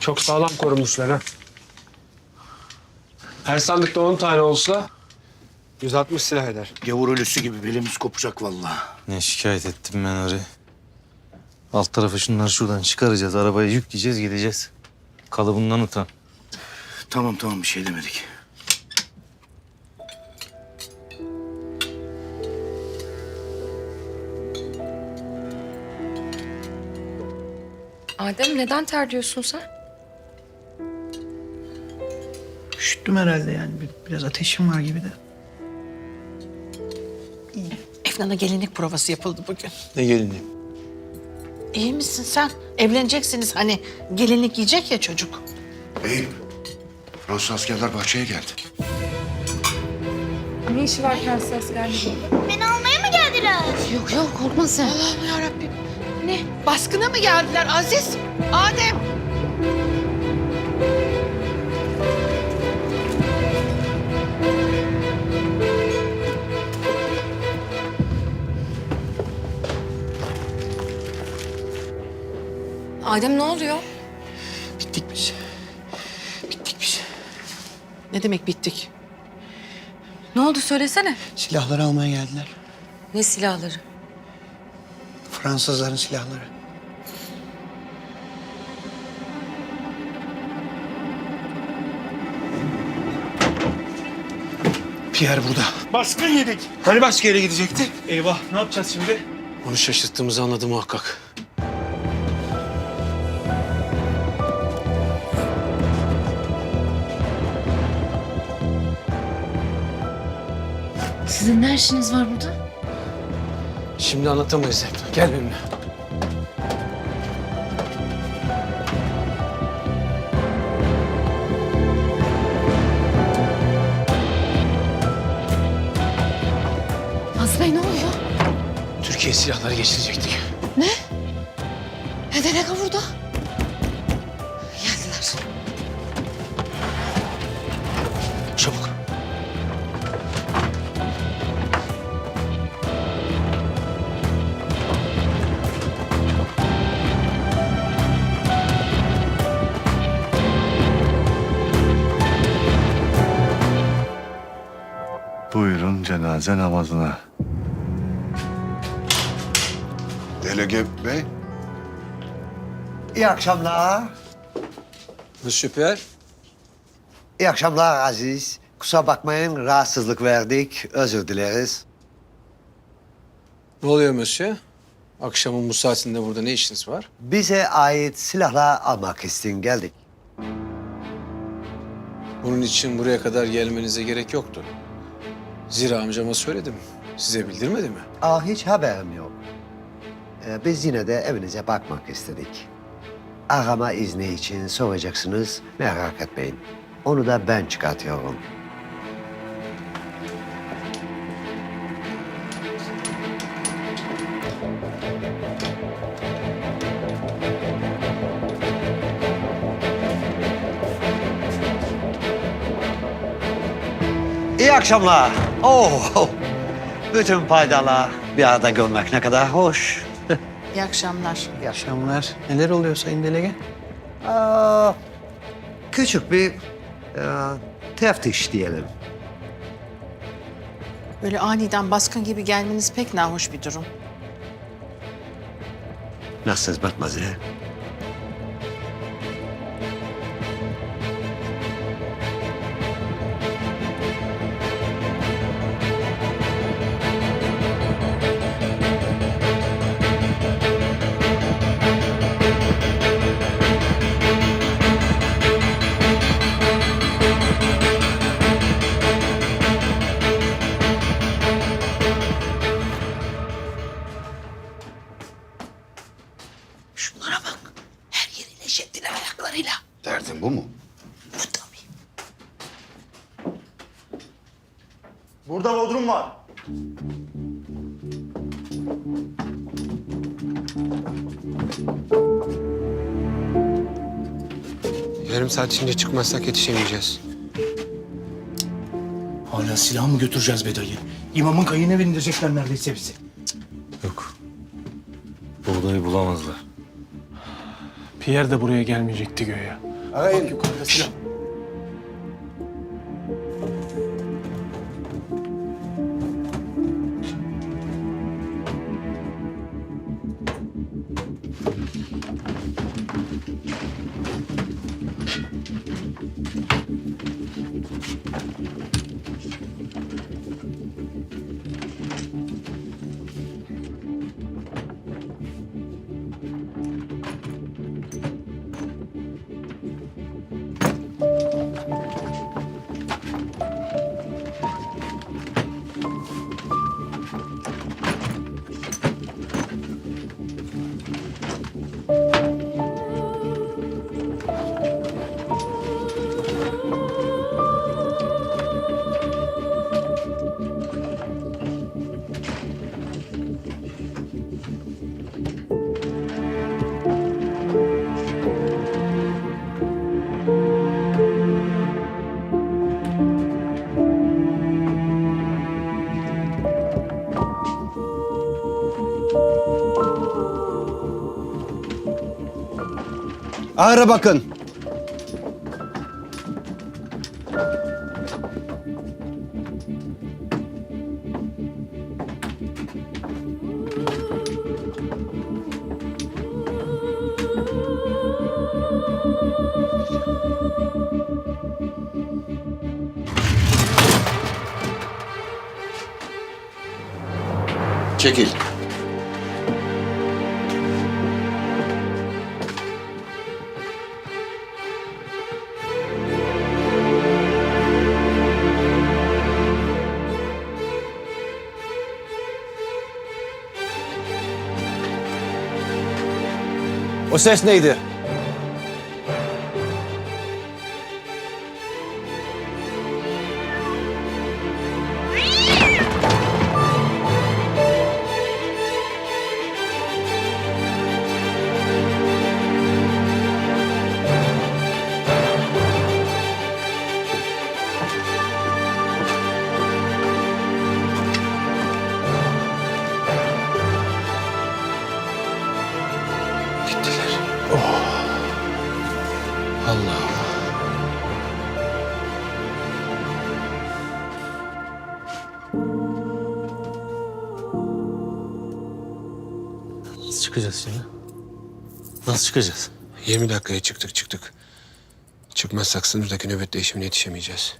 Çok sağlam korunmuşlar ha. Her sandıkta 10 tane olsa 160 silah eder. Gavur ölüsü gibi belimiz kopacak vallahi. Ne şikayet ettim ben oraya. Alt tarafı şunları şuradan çıkaracağız. Arabaya yükleyeceğiz gideceğiz. Kalıbından utan. Tamam tamam bir şey demedik. Adem neden terliyorsun sen? Üşüttüm herhalde yani. Bir- Biraz ateşim var gibi de. Efnan'a gelinlik provası yapıldı bugün. Ne gelinliği? İyi misin sen? Evleneceksiniz hani gelinlik giyecek ya çocuk. Eyüp, Fransız askerler bahçeye geldi. Ne işi var Fransız askerliği? Beni almaya mı geldiler? Yok yok korkma sen. Allah'ım yarabbim. Ne? Baskına mı geldiler Aziz? Adem. Adem ne oluyor? Bittik biz. Bittik biz. Ne demek bittik? Ne oldu söylesene. Silahları almaya geldiler. Ne silahları? Fransızların silahları. Pierre burada. Baskın yedik. Hani başka yere gidecekti? Eyvah ne yapacağız şimdi? Onu şaşırttığımızı anladı muhakkak. Sizin ne işiniz var burada? Şimdi anlatamayız hep. Gel benimle. Bey ne oluyor? Türkiye silahları geçirecektik. Hedene kavurda. Geldiler. Buyurun cenaze namazına. Delege Bey, İyi akşamlar. Pierre. İyi akşamlar Aziz. Kusura bakmayın rahatsızlık verdik. Özür dileriz. Ne oluyor Monsieur? Akşamın bu saatinde burada ne işiniz var? Bize ait silahlar almak için geldik. Bunun için buraya kadar gelmenize gerek yoktu. Zira amcama söyledim. Size bildirmedi mi? Aa, hiç haberim yok. Ee, biz yine de evinize bakmak istedik. Arama izni için soracaksınız. Merak etmeyin. Onu da ben çıkartıyorum. İyi akşamlar. Oh, bütün paydalar bir arada görmek ne kadar hoş. İyi akşamlar. İyi akşamlar. Neler oluyor Sayın Delege? Aa, küçük bir e, teftiş diyelim. Böyle aniden baskın gibi gelmeniz pek nahoş bir durum. Nasılsınız Matmazel? Burada bodrum var. Yarım saat içinde çıkmazsak yetişemeyeceğiz. Hala silah mı götüreceğiz be dayı? İmamın kayığına bindirecekler neredeyse bizi. Yok. Buğdayı bulamazlar. Pierre de buraya gelmeyecekti göğe. Arayın. Yukarıda silah. Ağrı bakın. Çekil. O ses neydi? Gittiler. Oh. Allah Allah. Nasıl çıkacağız şimdi? Nasıl çıkacağız? 20 dakikaya çıktık çıktık. Çıkmazsak sınırdaki nöbet değişimine yetişemeyeceğiz.